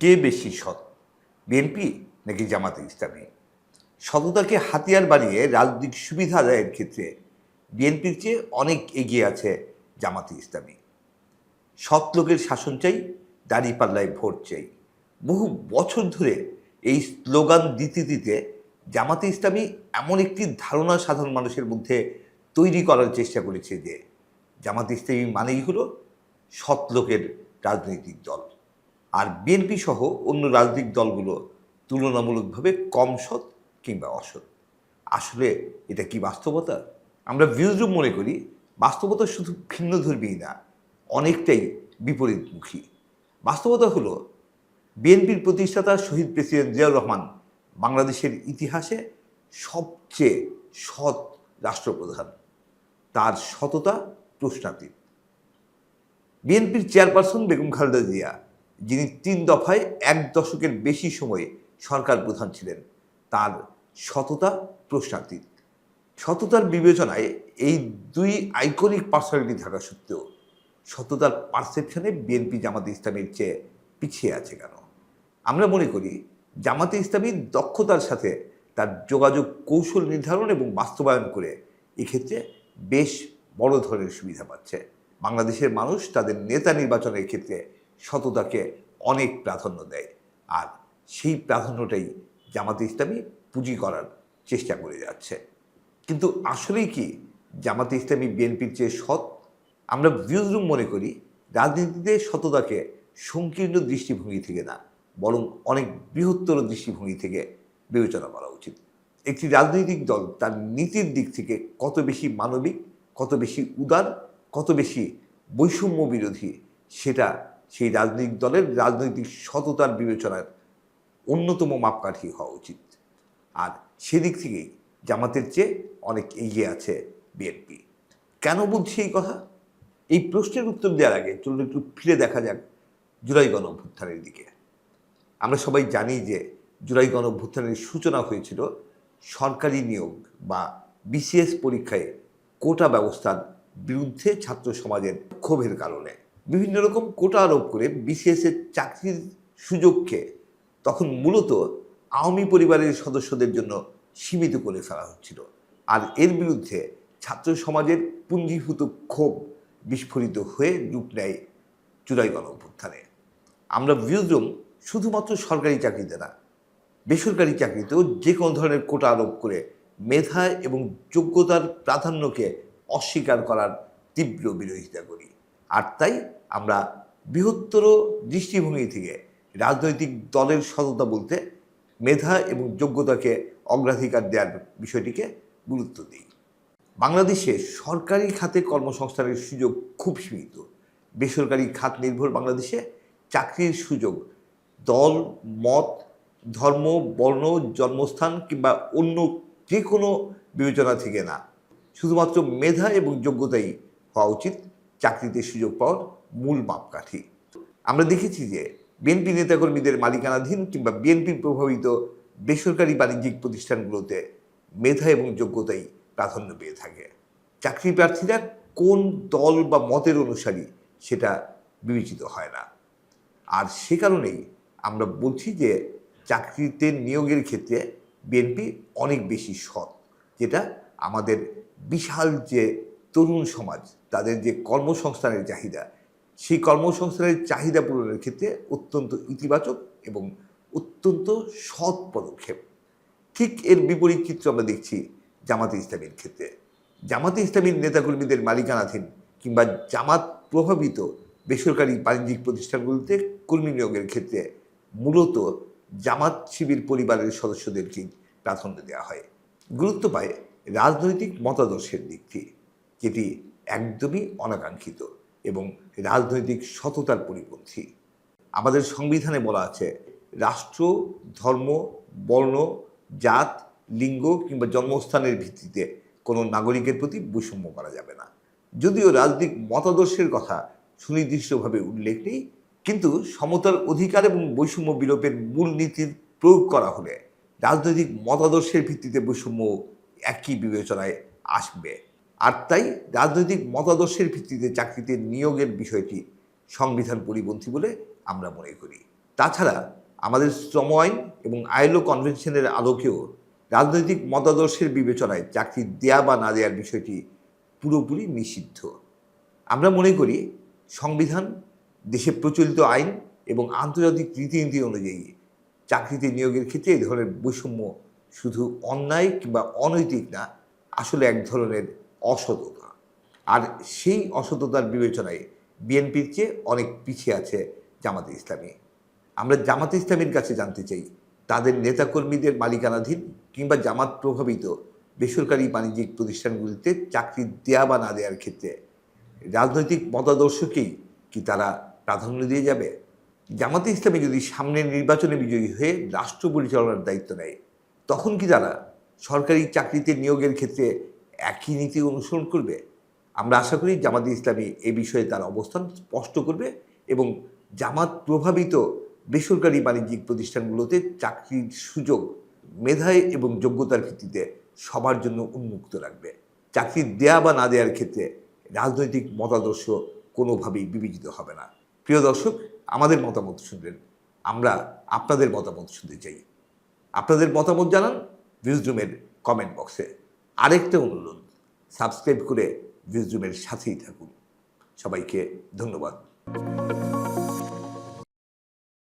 কে বেশি সৎ বিএনপি নাকি জামাতে ইসলামী? সততাকে হাতিয়ার বানিয়ে রাজনৈতিক সুবিধা আদায়ের ক্ষেত্রে বিএনপির চেয়ে অনেক এগিয়ে আছে জামাতে ইসলামী। সৎ লোকের শাসন চাই দাঁড়িপাল্লায় ভোট চাই। বহু বছর ধরে এই স্লোগান দিতে দিতে জামাতে ইসলামী এমন একটি ধারণা সাধারণ মানুষের মধ্যে তৈরি করার চেষ্টা করেছে যে, জামাতে ইসলামী মানেই হলো সৎ লোকের রাজনৈতিক দল। আর বিএনপি সহ অন্য রাজনৈতিক দলগুলো তুলনামূলকভাবে কম সৎ কিংবা অসৎ। আসলে এটা কি বাস্তবতা? আমরা ভিউজরুম মনে করি, বাস্তবতা শুধু ভিন্ন ধর্মী না, অনেকটাই বিপরীতমুখী। বাস্তবতা হলো, বিএনপির প্রতিষ্ঠাতা শহীদ প্রেসিডেন্ট জিয়াউর রহমান বাংলাদেশের ইতিহাসে সবচেয়ে সৎ রাষ্ট্রপ্রধান। তার সততা প্রশ্নাতীত। বিএনপির চেয়ারপারসন বেগম খালেদা জিয়া যিনি তিন দফায় এক দশকের বেশি সময়ে সরকার প্রধান ছিলেন, তার সততা প্রশ্নাতীত সততার বিবেচনায় এই দুই আইকনিক পার্সোনালিটি থাকা সত্ত্বেও সততার পারসেপশনে বিএনপি জামাতে ইসলামের চেয়ে পিছিয়ে আছে কেন? আমরা মনে করি জামাতে ইসলামী দক্ষতার সাথে তার যোগাযোগ কৌশল নির্ধারণ এবং বাস্তবায়ন করে এক্ষেত্রে বেশ বড় ধরনের সুবিধা পাচ্ছে। বাংলাদেশের মানুষ তাদের নেতা নির্বাচনের ক্ষেত্রে সততাকে অনেক প্রাধান্য দেয়। আর সেই প্রাধান্যটাই জামাতে ইসলামী পুঁজি করার চেষ্টা করে যাচ্ছে। কিন্তু আসলেই কি জামাতে ইসলামী বিএনপির চেয়ে সৎ? আমরা ভিউজরুম মনে করি রাজনীতিতে সততাকে সংকীর্ণ দৃষ্টিভঙ্গি থেকে না, বরং অনেক বৃহত্তর দৃষ্টিভঙ্গি থেকে বিবেচনা করা উচিত। একটি রাজনৈতিক দল তার নীতির দিক থেকে কত বেশি মানবিক, কত বেশি উদার, কত বেশি বৈষম্য বিরোধী, সেটা সেই রাজনৈতিক দলের রাজনৈতিক সততার বিবেচনার অন্যতম মাপকাঠি হওয়া উচিত। আর সেদিক থেকেই জামাতের চেয়ে অনেক এগিয়ে আছে বিএনপি। কেন বলছি এই কথা? এই প্রশ্নের উত্তর দেওয়ার আগে চলুন একটু ফিরে দেখা যাক জুলাই গণ অভ্যুত্থানের দিকে। আমরা সবাই জানি যে জুলাই গণ অভ্যুত্থানের সূচনা হয়েছিল সরকারি নিয়োগ বা বিসিএস পরীক্ষায় কোটা ব্যবস্থার বিরুদ্ধে ছাত্র সমাজের ক্ষোভের কারণে। বিভিন্ন রকম কোটা আরোপ করে বিসিএস এর চাকরির সুযোগকে তখন মূলত আওয়ামী পরিবারের সদস্যদের জন্য সীমিত করে ফেলা হচ্ছিল। আর এর বিরুদ্ধে ছাত্র সমাজের পুঞ্জীভূত ক্ষোভ বিস্ফোরিত হয়ে রূপ নেয় জুলাই গণ অভ্যুত্থানে আমরা ভিউজরুম শুধুমাত্র সরকারি চাকরিতে না, বেসরকারি চাকরিতেও যে কোনো ধরনের কোটা আরোপ করে মেধা এবং যোগ্যতার প্রাধান্যকে অস্বীকার করার তীব্র বিরোধিতা করি। আর তাই আমরা বৃহত্তর দৃষ্টিভঙ্গি থেকে রাজনৈতিক দলের সততা বলতে মেধা এবং যোগ্যতাকে অগ্রাধিকার দেওয়ার বিষয়টিকে গুরুত্ব দিই। বাংলাদেশে সরকারি খাতে কর্মসংস্থানের সুযোগ খুব সীমিত। বেসরকারি খাত নির্ভর বাংলাদেশে চাকরির সুযোগ দল, মত, ধর্ম, বর্ণ, জন্মস্থান কিংবা অন্য যে কোনো বিবেচনা থেকে না। শুধুমাত্র মেধা এবং যোগ্যতাই হওয়া উচিত চাকরিতে সুযোগ পাওয়ার মূল মাপকাঠি। আমরা দেখেছি যে বিএনপি নেতাকর্মীদের মালিকানাধীন কিংবা বিএনপি প্রভাবিত বেসরকারি বাণিজ্যিক প্রতিষ্ঠানগুলোতে মেধা এবং যোগ্যতাই প্রাধান্য পেয়ে থাকে। চাকরি প্রার্থীরা কোন দল বা মতের অনুসারী সেটা বিবেচিত হয় না। আর সে কারণেই আমরা বলছি যে চাকরিতে নিয়োগের ক্ষেত্রে বিএনপি অনেক বেশি সৎ, যেটা আমাদের বিশাল যে তরুণ সমাজ, তাদের যে কর্মসংস্থানের চাহিদা সেই কর্মসংস্থানের চাহিদা পূরণের ক্ষেত্রে অত্যন্ত ইতিবাচক এবং অত্যন্ত সৎ পদক্ষেপ। ঠিক এর বিপরীত চিত্র আমরা দেখছি জামাতে ইসলামীর ক্ষেত্রে। জামাতে ইসলামীর নেতাকর্মীদের মালিকানাধীন কিংবা জামাত প্রভাবিত বেসরকারি বাণিজ্যিক প্রতিষ্ঠানগুলোতে কর্মী নিয়োগের ক্ষেত্রে মূলত জামাত শিবির পরিবারের সদস্যদেরকেই প্রাধান্য দেওয়া হয়। গুরুত্ব পায় রাজনৈতিক মতাদর্শের দিক থেকে, যেটি একদমই অনাকাঙ্ক্ষিত। এবং রাজনৈতিক সততার পরিপন্থী। আমাদের সংবিধানে বলা আছে, রাষ্ট্র, ধর্ম, বর্ণ, জাত, লিঙ্গ কিংবা জন্মস্থানের ভিত্তিতে কোনো নাগরিকের প্রতি বৈষম্য করা যাবে না। যদিও রাজনৈতিক মতাদর্শের কথা সুনির্দিষ্টভাবে উল্লেখ নেই, কিন্তু সমতার অধিকার এবং বৈষম্য বিলোপের মূল নীতির প্রয়োগ করা হলে রাজনৈতিক মতাদর্শের ভিত্তিতে বৈষম্য একই বিবেচনায় আসবে। আর তাই রাজনৈতিক মতাদর্শের ভিত্তিতে চাকরিতে নিয়োগের বিষয়টি সংবিধান পরিপন্থী বলে আমরা মনে করি। তাছাড়া আমাদের শ্রম আইন এবং আইলো কনভেনশনের আলোকেও রাজনৈতিক মতাদর্শের বিবেচনায় চাকরি দেয়া বা না দেওয়ার বিষয়টি পুরোপুরি নিষিদ্ধ। আমরা মনে করি সংবিধান, দেশে প্রচলিত আইন এবং আন্তর্জাতিক রীতিনীতি অনুযায়ী চাকরিতে নিয়োগের ক্ষেত্রে এই ধরনের বৈষম্য শুধু অন্যায় কিংবা অনৈতিক না, আসলে এক ধরনের অসততা। আর সেই অসততার বিবেচনায় বিএনপির চেয়ে অনেক পিছিয়ে আছে জামাতে ইসলামী। আমরা জামাতে ইসলামীর কাছে জানতে চাই, তাদের নেতাকর্মীদের মালিকানাধীন কিংবা জামাত প্রভাবিত বেসরকারি বাণিজ্যিক প্রতিষ্ঠানগুলিতে চাকরি দেয়া বা না দেওয়ার ক্ষেত্রে রাজনৈতিক মতাদর্শকেই কি তারা প্রাধান্য দিয়ে যাবে? জামাতে ইসলামী যদি সামনের নির্বাচনে বিজয়ী হয়ে রাষ্ট্র পরিচালনার দায়িত্ব নেয়, তখন কি তারা সরকারি চাকরিতে নিয়োগের ক্ষেত্রে একই নীতি অনুসরণ করবে। আমরা আশা করি জামাতে ইসলামী এ বিষয়ে তার অবস্থান স্পষ্ট করবে এবং জামাত প্রভাবিত বেসরকারি বাণিজ্যিক প্রতিষ্ঠানগুলোতে চাকরির সুযোগ মেধায় এবং যোগ্যতার ভিত্তিতে সবার জন্য উন্মুক্ত রাখবে। চাকরি দেয়া বা না দেওয়ার ক্ষেত্রে রাজনৈতিক মতাদর্শ কোনোভাবেই বিবেচিত হবে না। প্রিয় দর্শক, আমাদের মতামত শুনবেন আমরা আপনাদের মতামত শুনতে চাই। আপনাদের মতামত জানান ভিউজরুমের কমেন্ট বক্সে। আরেকটা অনুরোধ সাবস্ক্রাইব করে ভিউজুমের সাথেই থাকুন। সবাইকে ধন্যবাদ।